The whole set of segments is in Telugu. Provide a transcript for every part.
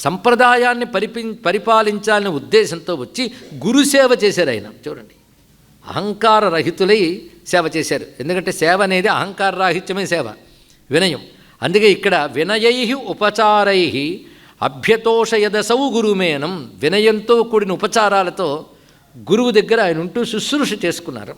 సంప్రదాయాన్ని పరిపి పరిపాలించాలనే ఉద్దేశంతో వచ్చి గురుసేవ చేశారు ఆయన. చూడండి. అహంకార రహితులై సేవ చేశారు. ఎందుకంటే సేవ అనేది అహంకార రాహిత్యమే సేవ వినయం. అందుకే ఇక్కడ వినయై ఉపచారై అభ్యతోషయదసౌ గురుమేనం వినయంతో కూడిన ఉపచారాలతో గురువు దగ్గర ఆయన ఉంటూ శుశ్రూష చేసుకున్నారు.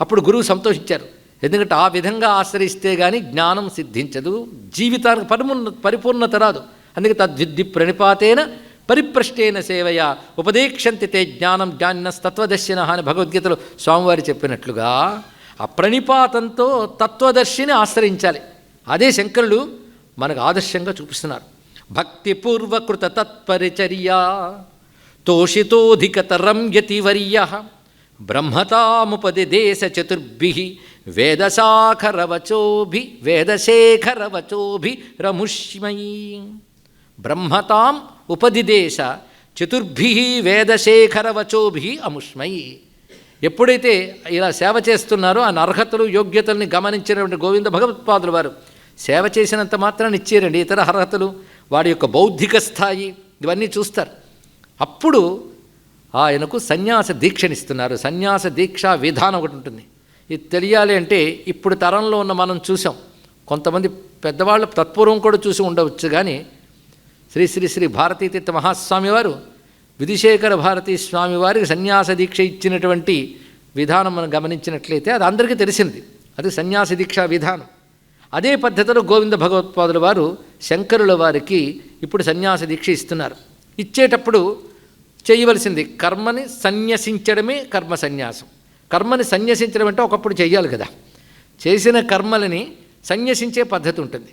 అప్పుడు గురువు సంతోషించారు. ఎందుకంటే ఆ విధంగా ఆశ్రయిస్తే కానీ జ్ఞానం సిద్ధించదు జీవితానికి పరిపూర్ణ పరిపూర్ణత రాదు. అందుకే తద్విద్ది ప్రణిపాతేన పరిప్రష్టేన సేవయ. ఉపదేక్షంతి తే జ్ఞానం జ్ఞానస్తత్వదర్శిన అని భగవద్గీతలో స్వామివారి చెప్పినట్లుగా ఆ ప్రణిపాతంతో తత్వదర్శిని ఆశ్రయించాలి. అదే శంకరులు మనకు ఆదర్శంగా చూపిస్తున్నారు. భక్తిపూర్వకృత తత్పరిచర్య తోషితోధికతరం యతివర్య బ్రహ్మతాముపదిదేశ చతుర్భి వేదశాఖరవచోభి వేదశేఖరవచోభి రముష్మయీ. బ్రహ్మతాం ఉపదిదేశ చతుర్భి వేదశేఖరవచోభి అముష్మై. ఎప్పుడైతే ఇలా సేవ చేస్తున్నారో ఆ అర్హతలు యోగ్యతల్ని గమనించినటువంటి గోవింద భగవత్పాదులు వారు సేవ చేసినంత మాత్రాన్ని ఇచ్చేరండి ఇతర అర్హతలు వాడి యొక్క బౌద్ధిక స్థాయి ఇవన్నీ చూస్తారు. అప్పుడు ఆయనకు సన్యాస దీక్షనిస్తున్నారు. సన్యాస దీక్షా విధానం ఒకటి ఉంటుంది. ఇది తెలియాలి అంటే ఇప్పుడు తరంలో ఉన్న మనం చూసాం. కొంతమంది పెద్దవాళ్ళు తత్పూర్వం కూడా చూసి ఉండవచ్చు కానీ శ్రీ శ్రీ శ్రీ భారతీతీర్థ మహాస్వామి వారు విధిశేఖర భారతీ స్వామి వారికి సన్యాస దీక్ష ఇచ్చినటువంటి విధానం మనం గమనించినట్లయితే అది అందరికీ తెలిసింది. అది సన్యాస దీక్షా విధానం. అదే పద్ధతిలో గోవింద భగవత్పాదుల వారు శంకరుల వారికి ఇప్పుడు సన్యాస దీక్ష ఇస్తున్నారు. ఇచ్చేటప్పుడు చేయవలసింది కర్మని సన్యసించడమే కర్మ సన్యాసం. కర్మని సన్యసించడం అంటే ఒకప్పుడు చేయాలి కదా. చేసిన కర్మలని సన్యసించే పద్ధతి ఉంటుంది.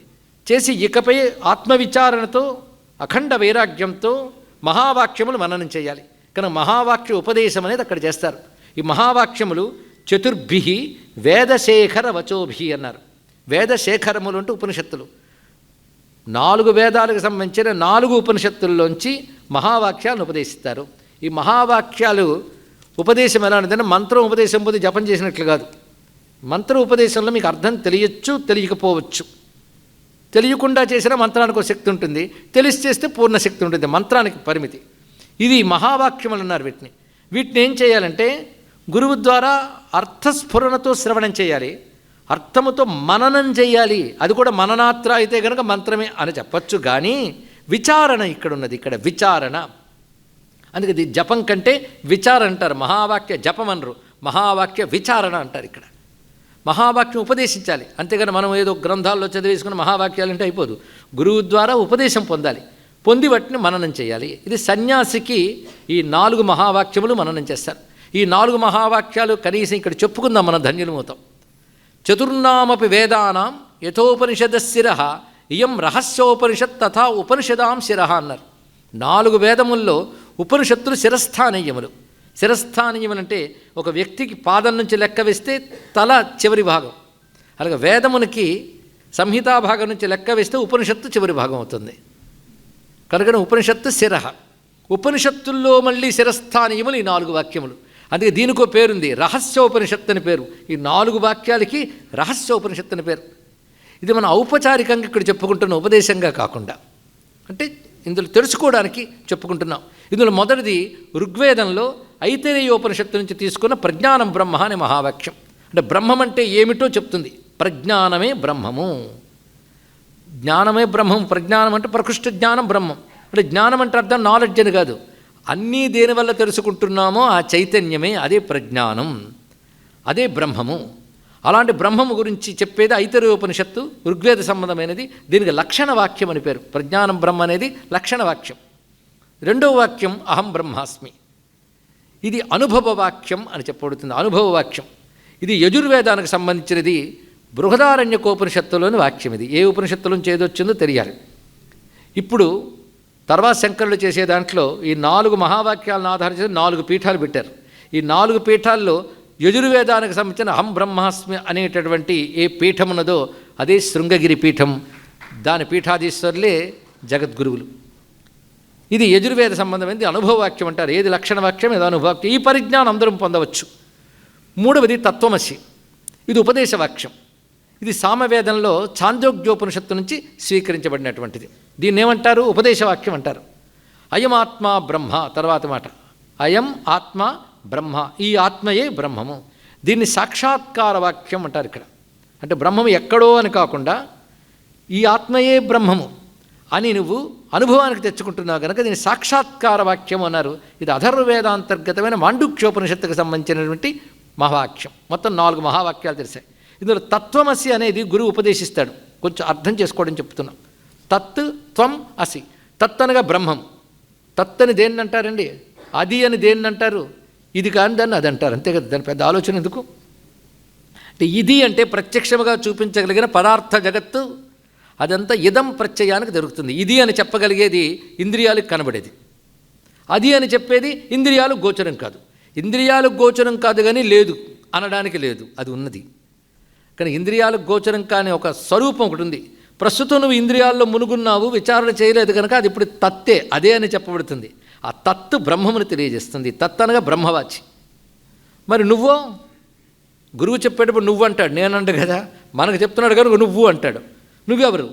చేసి ఇకపై ఆత్మవిచారణతో అఖండ వైరాగ్యంతో మహావాక్యములు మననం చేయాలి. కనుక మహావాక్య ఉపదేశం అనేది అక్కడ చేస్తారు. ఈ మహావాక్యములు చతుర్భి వేదశేఖర వచోభి అన్నారు. వేదశేఖరములు అంటే ఉపనిషత్తులు. నాలుగు వేదాలకు సంబంధించిన నాలుగు ఉపనిషత్తుల్లోంచి మహావాక్యాలను ఉపదేశిస్తారు. ఈ మహావాక్యాలు ఉపదేశం ఎలా ఉంటుందంటే మంత్రం ఉపదేశం పోతే జపం చేసినట్లు కాదు. మంత్ర ఉపదేశంలో మీకు అర్థం తెలియచ్చు తెలియకపోవచ్చు. తెలియకుండా చేసిన మంత్రానికి ఒక శక్తి ఉంటుంది. తెలిసి చేస్తే పూర్ణ శక్తి ఉంటుంది. మంత్రానికి పరిమితి. ఇది మహావాక్యములు అన్నారు వీటిని. వీటిని ఏం చేయాలంటే గురువు ద్వారా అర్థస్ఫురణతో శ్రవణం చేయాలి. అర్థముతో మననం చేయాలి. అది కూడా మననాత్ర అయితే కనుక మంత్రమే అని చెప్పచ్చు. కానీ విచారణ ఇక్కడ ఉన్నది. ఇక్కడ విచారణ. అందుకే ఇది జపం కంటే విచారణ అంటారు. మహావాక్య జపం అనరు. మహావాక్య విచారణ అంటారు ఇక్కడ. మహావాక్యం ఉపదేశించాలి. అంతేగాని మనం ఏదో గ్రంథాల్లో చదివేసుకుని మహావాక్యాలు అంటే అయిపోదు. గురువు ద్వారా ఉపదేశం పొందాలి. పొంది వాటిని మననం చేయాలి. ఇది సన్యాసికి ఈ నాలుగు మహావాక్యములు మననం చేస్తారు. ఈ నాలుగు మహావాక్యాలు కనీసం ఇక్కడ చెప్పుకుందాం మన ధన్యులమవుతాం చతుర్నామపి వేదానాం యథోపనిషద శిర ఇయం రహస్యోపనిషత్ తథా ఉపనిషదాం శిర అన్నారు. నాలుగు వేదముల్లో ఉపనిషత్తులు శిరస్థానీయములు. శిరస్థానీయం అంటే ఒక వ్యక్తికి పాదం నుంచి లెక్క వేస్తే తల చివరి భాగం. అలాగే వేదమునికి సంహితా భాగం నుంచి లెక్క వేస్తే ఉపనిషత్తు చివరి భాగం అవుతుంది. కనుక ఉపనిషత్తు శిర ఉపనిషత్తుల్లో మళ్ళీ శిరస్థానీయములు ఈ నాలుగు వాక్యములు. అందుకే దీనికో పేరుంది రహస్యోపనిషత్తు అని పేరు. ఈ నాలుగు వాక్యాలకి రహస్యోపనిషత్తు అని పేరు. ఇది మన ఔపచారికంగా ఇక్కడ చెప్పుకుంటున్న ఉపదేశంగా కాకుండా. అంటే ఇందులో తెలుసుకోవడానికి చెప్పుకుంటున్నాం. ఇందులో మొదటిది ఋగ్వేదంలో ఐతరేయోపనిషత్తు నుంచి తీసుకున్న ప్రజ్ఞానం బ్రహ్మ అనే మహావాక్యం. అంటే బ్రహ్మం అంటే ఏమిటో చెప్తుంది. ప్రజ్ఞానమే బ్రహ్మము. జ్ఞానమే బ్రహ్మం ప్రజ్ఞానం అంటే ప్రకృష్ట జ్ఞానం బ్రహ్మం. అంటే జ్ఞానం అంటే అర్థం నాలెడ్జ్ అని కాదు. అన్నీ దేనివల్ల తెలుసుకుంటున్నామో ఆ చైతన్యమే అదే ప్రజ్ఞానం. అదే బ్రహ్మము. అలాంటి బ్రహ్మము గురించి చెప్పేది ఐతరేయోపనిషత్తు ఋగ్వేద సంబంధమైనది. దీనికి లక్షణ వాక్యం అని పేరు. ప్రజ్ఞానం బ్రహ్మ అనేది లక్షణ వాక్యం. రెండవ వాక్యం అహం బ్రహ్మాస్మి. ఇది అనుభవ వాక్యం అని చెప్పబడుతుంది. అనుభవ వాక్యం ఇది యజుర్వేదానికి సంబంధించినది. బృహదారణ్యకోపనిషత్తులోని వాక్యం ఇది. ఏ ఉపనిషత్తులను చేదొచ్చిందో తెలియాలి. ఇప్పుడు తర్వాత శంకరులు చేసే దాంట్లో ఈ నాలుగు మహావాక్యాలను ఆధారించి నాలుగు పీఠాలు పెట్టారు. ఈ నాలుగు పీఠాల్లో యజుర్వేదానికి సంబంధించిన అహం బ్రహ్మాస్మి అనేటటువంటి ఏ పీఠం ఉన్నదో అదే శృంగగిరి పీఠం. దాని పీఠాధీశ్వరులే జగద్గురువులు. ఇది యజుర్వేద సంబంధమైనది అనుభవవాక్యం అంటారు. ఏది లక్షణ వాక్యం ఏదో అనుభవవాక్యం? ఈ పరిజ్ఞానం అందరం పొందవచ్చు. మూడవది తత్వమసి. ఇది ఉపదేశవాక్యం. ఇది సామవేదంలో ఛాందోగ్యోపనిషత్తు నుంచి స్వీకరించబడినటువంటిది. దీన్ని ఏమంటారు? ఉపదేశవాక్యం అంటారు. అయం ఆత్మ బ్రహ్మ తర్వాత మాట. అయం ఆత్మ బ్రహ్మ ఈ ఆత్మయే బ్రహ్మము. దీన్ని సాక్షాత్కార వాక్యం అంటారు ఇక్కడ. అంటే బ్రహ్మము ఎక్కడో అని కాకుండా ఈ ఆత్మయే బ్రహ్మము. అని నువ్వు అనుభవానికి తెచ్చుకుంటున్నావు కనుక దీన్ని సాక్షాత్కార వాక్యం అన్నారు. ఇది అధర్వవేదాంతర్గతమైన మాండుక్యోపనిషత్తుకు సంబంధించినటువంటి మహావాక్యం. మొత్తం నాలుగు మహావాక్యాలు తెలిసాయి. ఇందులో తత్వమసి అనేది గురువు ఉపదేశిస్తాడు. కొంచెం అర్థం చేసుకోవడం చెప్తున్నాం. తత్ త్వం అసి. తత్ అనగా బ్రహ్మం. తత్ అని దేన్ని అంటారండి? అది అని దేన్ని అంటారు? ఇది కాని దాన్ని అది అంటారు. అంతే కదా దాని పెద్ద ఆలోచన ఎందుకు? అంటే ఇది అంటే ప్రత్యక్షముగా చూపించగలిగిన పదార్థ జగత్తు అదంతా ఇదం ప్రత్యయానికి దొరుకుతుంది. ఇది అని చెప్పగలిగేది ఇంద్రియాలకు కనబడేది. అది అని చెప్పేది ఇంద్రియాలు గోచరం కాదు. ఇంద్రియాలకు గోచరం కాదు కానీ లేదు అనడానికి లేదు అది ఉన్నది. కానీ ఇంద్రియాలకు గోచరం కాని ఒక స్వరూపం ఒకటి ఉంది. ప్రస్తుతం నువ్వు ఇంద్రియాల్లో మునుగున్నావు విచారణ చేయలేదు కనుక అది ఇప్పుడు తత్తే అదే అని చెప్పబడుతుంది. ఆ తత్తు బ్రహ్మమును తెలియజేస్తుంది. తత్ అనగా బ్రహ్మవాచి. మరి నువ్వో? గురువు చెప్పేటప్పుడు నువ్వు అంటాడు. నేనంట కదా. మనకు చెప్తున్నాడు కనుక నువ్వు అంటాడు. నువ్వెవరు?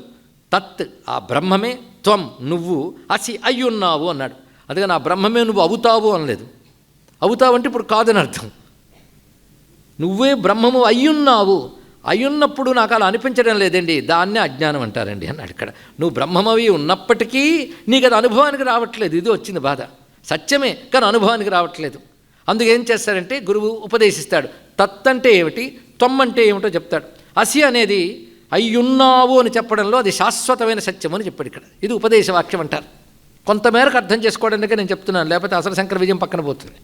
తత్ ఆ బ్రహ్మమే త్వం నువ్వు అసి అయ్యున్నావు అన్నాడు. అందుకని ఆ బ్రహ్మమే నువ్వు అవుతావు అనలేదు. అవుతావంటే ఇప్పుడు కాదని అర్థం. నువ్వే బ్రహ్మము అయ్యున్నావు. అయ్యున్నప్పుడు నాకు అలా అనిపించడం లేదండి. దాన్నే అజ్ఞానం అంటారండి అన్నాడు ఇక్కడ. నువ్వు బ్రహ్మమవి ఉన్నప్పటికీ నీకు అది అనుభవానికి రావట్లేదు. ఇది వచ్చింది బాధ. సత్యమే కానీ అనుభవానికి రావట్లేదు. అందుకు ఏం గురువు ఉపదేశిస్తాడు. తత్ అంటే ఏమిటి? త్వం అంటే ఏమిటో చెప్తాడు. అసి అనేది అయ్యున్నావు అని చెప్పడంలో అది శాశ్వతమైన సత్యం అని చెప్పాడు ఇక్కడ. ఇది ఉపదేశవాక్యం అంటారు. కొంతమేరకు అర్థం చేసుకోవడానికే నేను చెప్తున్నాను. లేకపోతే అసలు శంకర విజయం పక్కన పోతుంది.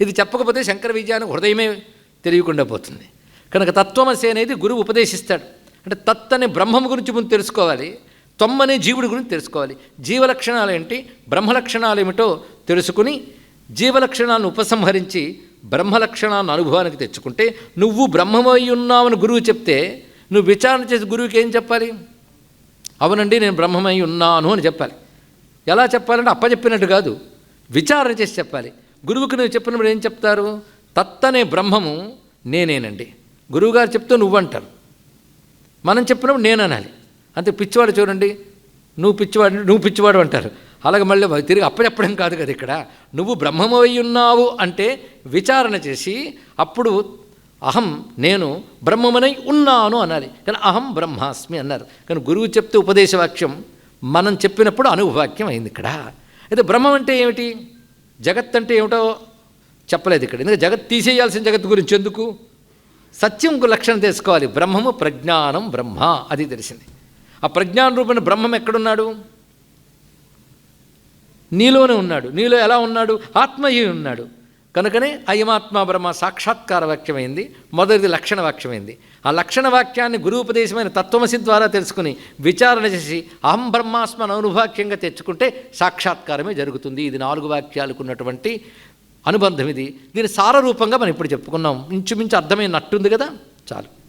ఇది చెప్పకపోతే శంకర విజయానికి హృదయమే తెలియకుండా పోతుంది. కనుక తత్వమసి అనేది గురువు ఉపదేశిస్తాడు. అంటే తత్ అనే బ్రహ్మం గురించి ముందు తెలుసుకోవాలి. త్వం అనే జీవుడి గురించి తెలుసుకోవాలి. జీవలక్షణాలు ఏంటి? బ్రహ్మలక్షణాలు ఏమిటో తెలుసుకుని జీవలక్షణాలను ఉపసంహరించి బ్రహ్మలక్షణాలను అనుభవానికి తెచ్చుకుంటే నువ్వు బ్రహ్మమై ఉన్నావని గురువు చెప్తే నువ్వు విచారణ చేసి గురువుకి ఏం చెప్పాలి? అవునండి నేను బ్రహ్మమై ఉన్నాను అని చెప్పాలి. ఎలా చెప్పాలంటే అప్పచెప్పినట్టు కాదు విచారణ చేసి చెప్పాలి. గురువుకి నువ్వు చెప్పినప్పుడు ఏం చెప్తారు? తత్తనే బ్రహ్మము నేనేనండి. గురువుగారు చెప్తే నువ్వు అంటారు మనం చెప్పినప్పుడు నేను అనాలి అంతే పిచ్చివాడు చూడండి నువ్వు పిచ్చివాడు నువ్వు పిచ్చివాడు అంటారు. అలాగే మళ్ళీ తిరిగి అప్పచెప్పడం కాదు కదా ఇక్కడ. నువ్వు బ్రహ్మమై ఉన్నావు అంటే విచారణ చేసి అప్పుడు అహం నేను బ్రహ్మమనై ఉన్నాను అనాలి. కానీ అహం బ్రహ్మాస్మి అన్నారు. కానీ గురువు చెప్తే ఉపదేశవాక్యం మనం చెప్పినప్పుడు అనుభవాక్యం అయింది ఇక్కడ. అయితే బ్రహ్మం అంటే ఏమిటి? జగత్ అంటే ఏమిటో చెప్పలేదు ఇక్కడ. ఎందుకంటే జగత్ తీసేయాల్సిన జగత్ గురించి ఎందుకు? సత్యం లక్షణం తెలుసుకోవాలి. బ్రహ్మము ప్రజ్ఞానం బ్రహ్మ అది తెలిసింది. ఆ ప్రజ్ఞాన రూపమైన బ్రహ్మం ఎక్కడున్నాడు? నీలోనే ఉన్నాడు. నీలో ఎలా ఉన్నాడు? ఆత్మయ్య ఉన్నాడు. కనుకనే అయమాత్మ బ్రహ్మ సాక్షాత్కార వాక్యమైంది. మొదటిది లక్షణ వాక్యమైంది. ఆ లక్షణ వాక్యాన్ని గురుపదేశమైన తత్వమసి ద్వారా తెలుసుకుని విచారణ చేసి అహం బ్రహ్మాస్మను అనుభాక్యంగా తెచ్చుకుంటే సాక్షాత్కారమే జరుగుతుంది. ఇది నాలుగు వాక్యాలకు ఉన్నటువంటి అనుబంధం ఇది. దీని సారరూపంగా మనం ఇప్పుడు చెప్పుకున్నాం. ఇంచుమించు అర్థమైనట్టుంది కదా? చాలు.